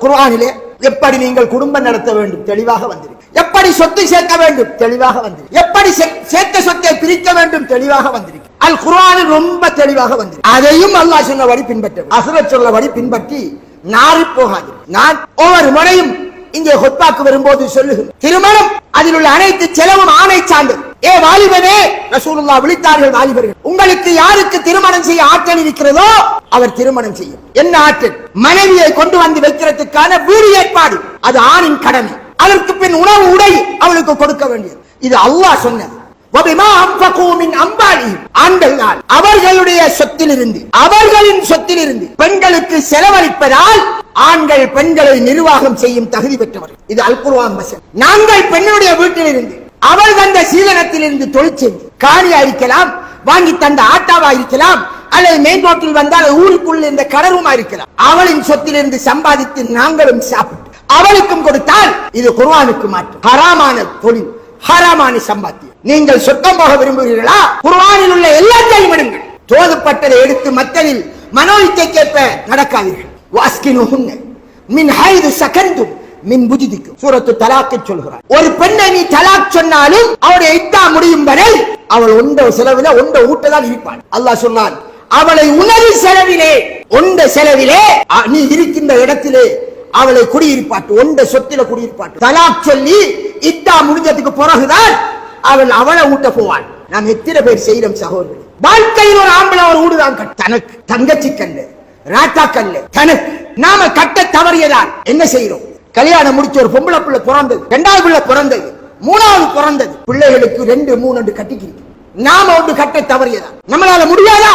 குர்ஆனிலே எப்படி நீங்கள் குடும்பம் நடத்த வேண்டும்? தெளிவாக வந்திருக்கு. எப்படி சொத்து சேர்க்க வேண்டும்? தெளிவாக வந்திருக்கு. எப்படி சே- சேர்த்த சொத்தை பிரிக்க வேண்டும்? தெளிவாக வந்திருக்கு. அல் குர்ஆனில் ரொம்ப தெளிவாக வந்திருக்கு. அதையும் அல்லாஹ் சொன்னபடி பின்பற்ற அசுரத் சொல்லபடி பின்பற்றி நாறி போகாது. நான் ஒவ்வொரு முறையும் இங்கே ஹொத்தாக்கு வரும்போது சொல்லுகிறேன். திருமணம் அதில் உள்ள அனைத்து செலவும் ஆணை சார்ந்தது. ஏ வாலிபனே ரசூலுல்லா விழித்தார்கள் வாலிபர்கள். உங்களுக்கு யாருக்கு திருமணம் செய்ய ஆற்றல் இருக்கிறதோ அவர் திருமணம் செய்யும். என்ன ஆற்றல்? மனைவியை கொண்டு வந்து வைக்கிறதுக்கான வீடு ஏற்பாடு. அது ஆணின் கடமை. அதற்கு பின் உணவு உடை அவளுக்கு கொடுக்க வேண்டியது. இது அல்லாஹ் சொன்னது. ஆண்கள் அவர்களுடைய சொத்திலிருந்து அவர்களின் சொத்திலிருந்து பெண்களுக்கு செலவழிப்பதால் ஆண்கள் பெண்களை நிர்வாகம் செய்யும் தகுதி பெற்றவர்கள். இது அல் நாங்கள் பெண்ணுடைய வீட்டிலிருந்து அவள் தந்த சீதனத்திலிருந்து தொழிற்செய்து காணியா இருக்கலாம் வாங்கி தந்த ஆட்டாவா இருக்கலாம் அல்லது மேம்போட்டில் வந்தால் ஊருக்குள் இருந்த கடவுமா இருக்கலாம். அவளின் சொத்திலிருந்து சம்பாதித்து நாங்களும் சாப்பிட்டு அவளுக்கும் கொடுத்தால் இது குர்ஆனுக்கு மாற்றம் ஹராமான தொழில் ஹராமான சம்பாத்தியம். நீங்கள் சொத்தம் போக விரும்புகிறீர்களா? குர்ஆனில் உள்ள எல்லாத்தையும் விடுங்கள் தோதுப்பட்டதை எடுத்து மத்தனில் கேட்ப நடக்காதீர்கள். வாஸ்கினு மின் ஹைது சகந்தும் மின் புஜிதிக்கும். சூரத்து தலாக்கை சொல்கிறார். ஒரு பெண்ணை நீ தலாக் சொன்னாலும் அவருடைய இத்தா முடியும் வரை அவள் உண்ட செலவில உண்ட ஊட்டதான் இருப்பாள். அல்லாஹ் சொன்னான் அவளை உணவு செலவிலே உண்ட செலவிலே நீ இருக்கின்ற இடத்திலே அவளை குடியிருப்பாட்டு உண்ட சொத்தில குடியிருப்பாட்டு. தலாக் சொல்லி இத்தா முடிஞ்சதுக்கு பிறகுதான் அவள் அவளை ஊட்ட போவாள் நாம் எத்தனை பேர் செய்யறோம் சகோதரர்கள்? வாழ்க்கையில் ஒரு ஆம்பளை ஒரு ஊடுதான் கட்டு. தனக்கு தங்கச்சி கல்லு ராட்டா கல்லு தனக்கு. நாம கட்ட தவறியதான் என்ன செய்யறோம் கல்யாணம் முடிச்ச ஒரு பொம்பளை பிள்ளை பிறந்தது ரெண்டாவது பிள்ளை பிறந்தது மூணாவது பிறந்தது. பிள்ளைகளுக்கு ரெண்டு மூணு ரெண்டு கட்டிக்கிறோம் நாம ஒன்று கட்ட தவறியதா? நம்மளால முடியாதா?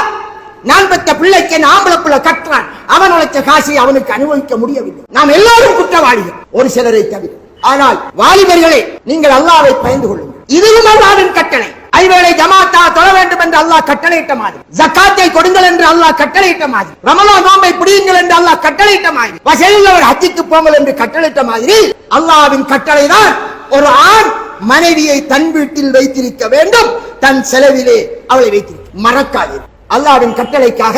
நான் பெற்ற பிள்ளைக்கு என் ஆம்பளை பிள்ளை கட்டுறான். அவன் உழைச்ச காசை அவனுக்கு அனுபவிக்க முடியவில்லை. நாம் எல்லாரும் குற்றவாளிகள் ஒரு சிலரை தவிர. ஆனால் வாலிபர்களே நீங்கள் அல்லாவை பயந்து கொள்ளுங்கள். இதுவும் அல்லாவின் கட்டளை. ஐவேளை ஜமாத்தா தொழ வேண்டும் என்று அல்லாஹ் கட்டளையிட்ட மாதிரி. ஜக்காத்தை கொடுங்கள் என்று அல்லாஹ் கட்டளையிட்ட மாதிரி. ரமலா நோம்பை பிடியுங்கள் என்று அல்லாஹ் கட்டளையிட்ட மாதிரி. வசதியுள்ளவர் ஹஜ்ஜிக்கு போங்கள் என்று கட்டளையிட்ட மாதிரி அல்லாவின் கட்டளை தான் ஒரு ஆண் மனைவியை தன் வீட்டில் வைத்திருக்க வேண்டும். தன் செலவிலே அவளை வைத்திருக்க. மறக்காதீர்கள் அல்லாஹ்வின் கட்டளைக்காக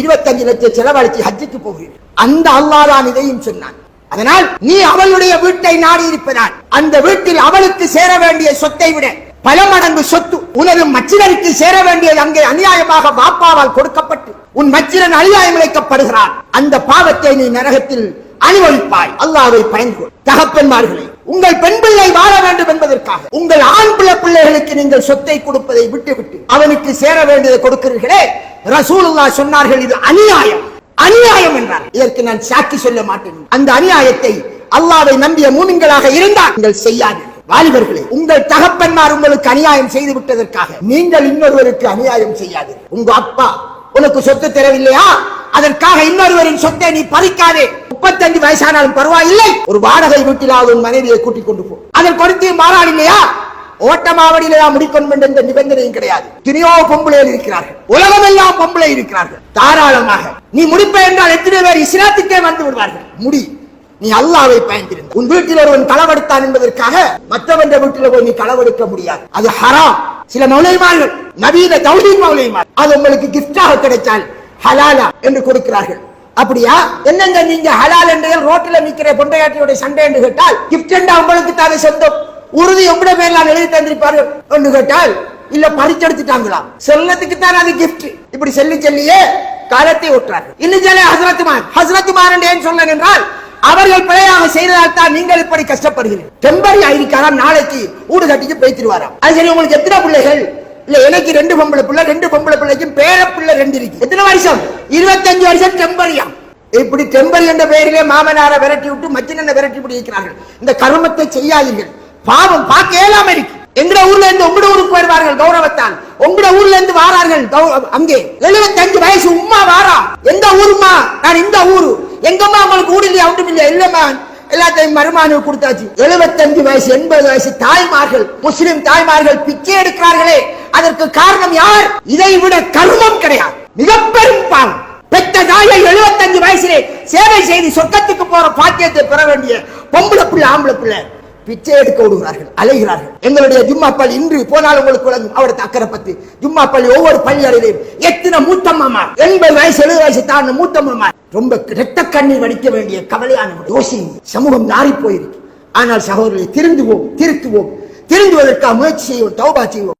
இருபத்தஞ்சு லட்சம் செலவழித்து ஹஜ்ஜுக்கு போகிறீர்கள். அந்த அல்லாஹ் தான் இதையும் சொன்னான். அதனால் நீ அவளுடைய வீட்டை நாடி இருப்பதால் அந்த வீட்டில் அவளுக்கு சேர வேண்டிய சொத்தை விட பல மடங்கு சொத்து உனது மச்சினருக்கு சேர வேண்டியது அங்கே அநியாயமாக பாப்பாவால் கொடுக்கப்பட்டு உன் மச்சினன் அநியாயம் இழைக்கப்படுகிறான். அந்த பாவத்தை நீ நரகத்தில் அனுபவிப்பாய் அல்லாவை பயந்து தகப்பன்மார்களே உங்கள் பெண் பிள்ளை வாழ வேண்டும் என்பதற்காக உங்கள் ஆண் பிள்ளை பிள்ளைகளுக்கு நீங்கள் சொத்தை கொடுப்பதை விட்டுவிட்டு அவனுக்கு சேர வேண்டியதை கொடுக்கிறீர்களே. ரசூலுல்லாஹ் சொன்னார்கள் இது அநியாயம். அநியாயம் என்றார். இதற்கு நான் சாட்சி சொல்ல மாட்டேன். அந்த அநியாயத்தை அல்லாவை நம்பிய மூமின்களாக இருந்தால் நீங்கள் செய்யாதீர்கள். வாலிபர்களே உங்கள் தகப்பன்மார் உங்களுக்கு அநியாயம் செய்து விட்டதற்காக நீங்கள் இன்னொருவருக்கு அநியாயம் செய்யாது. உங்க அப்பா உனக்கு சொத்து தரவில்லையா? அதற்காக இன்னொருவரின் சொத்தை நீ பறிக்காதே. முப்பத்தஞ்சு வயசானாலும் பரவாயில்லை. ஒரு வாடகை வீட்டிலாவது உன் மனைவியை கூட்டிக் கொண்டு போ. அதன் கொடுத்து மாறாடு இல்லையா? ஓட்டமாவடியில தான் முடிக்கொண்டு என்ற நிபந்தனையும் கிடையாது. எத்தனையோ பொம்பளையில் இருக்கிறார்கள். உலகமெல்லாம் பொம்பளை இருக்கிறார்கள். தாராளமாக. நீ முடிப்ப என்றால் எத்தனை பேர் இஸ்லாத்துக்கே வந்து விடுவார்கள். முடி. நீ அல்லாவை பயந்திருந்த உன் வீட்டில் ஒருவன் களவெடுத்தான் என்பதற்காக மற்றவன்ற வீட்டில் போய் நீ களவெடுக்க முடியாது. அது ஹராம். சில மௌலைமார்கள் நவீன தௌஹீத் மௌலைமார் அது உங்களுக்கு கிஃப்டாக கிடைச்சால் ஹலாலா என்று கொடுக்கிறார்கள். அப்படியா? என்னங்க நீங்க ஹலால் என்று ரோட்டில் நிக்கிற பொண்டையாட்டியோட சண்டை என்று கேட்டால் கிஃப்ட் என்றா உங்களுக்கு தானே சொந்தம்? உறுதி உங்களோட பேர்லாம் எழுதி தந்திருப்பார்கள் என்று கேட்டால் இல்ல பறிச்செடுத்துட்டாங்களா? செல்லத்துக்கு தான் அது கிஃப்ட் இப்படி சொல்லி செல்லியே காலத்தை ஓட்டுறாங்க இன்னும் சில ஹசரத்துமார் ஹசரத்துமார் என்று ஏன் சொன்னேன் என்றால் அவர்கள் பிழையாக செய்ததால் தான் நீங்கள் இப்படி கஷ்டப்படுகிறீர்கள். டெம்பரி ஆயிருக்காராம் நாளைக்கு ஊடு கட்டிட்டு பேய்த்திருவாராம். அது சரி உங்களுக்கு எத்தனை பிள்ளைகள்? இல்ல எனக்கு ரெண்டு பொம்பளை பிள்ளை ரெண்டு பொம்பளை பிள்ளைக்கும் பேர பிள்ளை ரெண்டு இருக்கு. எத்தனை வருஷம்? இருபத்தஞ்சு வருஷம் டெம்பரியா இப்படி டெம்பரி என்ற பெயரிலே மாமனாரை விரட்டி விட்டு மச்சினனை விரட்டி விட்டு இருக்கிறார்கள் இந்த கருமத்தை செய்யாதீர்கள். பாவம் பார்க்க இயலாம இருக்கு. எங்கட ஊர்ல இருந்து உங்களோட ஊருக்கு வருவார்கள் கௌரவத்தால் உங்களோட ஊர்ல இருந்து வாரார்கள் அங்கே. எழுபத்தஞ்சு வயசு உம்மா வாரா. எந்த ஊருமா நான் இந்த ஊரு. எங்கம்மா உங்களுக்கு ஊடில்லையா ஒன்றும் இல்லையா இல்லம்மா எல்லாத்தையும் மருமானு கொடுத்தாச்சு. எழுபத்தஞ்சு வயசு எண்பது வயசு தாய்மார்கள் முஸ்லிம் தாய்மார்கள் பிச்சை எடுக்கிறார்களே. அதற்கு காரணம் யார்? இதை விட கருமம் கிடையாது. மிக பெரும் பாவம். பெத்த தாயை எழுபத்தஞ்சு வயசுலே சேவை செய்து சொர்க்கத்துக்கு போற பாக்கியத்தை பெற வேண்டிய பொம்பளை பிள்ளை ஆம்பளை பிள்ளை. பிச்சை எடுக்க விடுகிறார்கள் அலைகிறார்கள். எங்களுடைய ஜும்மா பள்ளி இன்று போனால் உங்களுக்கு விளங்கும் அவரது அக்கறை பத்து ஜும்மா பள்ளி ஒவ்வொரு பள்ளி அறையிலையும் எத்தனை மூத்தம்மாமா எண்பது வயசு எழுபது வயசு தாண்ட மூத்தம்மாமா ரொம்ப இரத்த கண்ணீர் வடிக்க வேண்டிய கவலையான தோசி சமூகம் நாரி போயிருக்கு. ஆனால் சகோதரர்களை திருந்துவோம் திருத்துவோம். திருந்துவதற்காக முயற்சி செய்வோம் தௌபா செய்வோம்.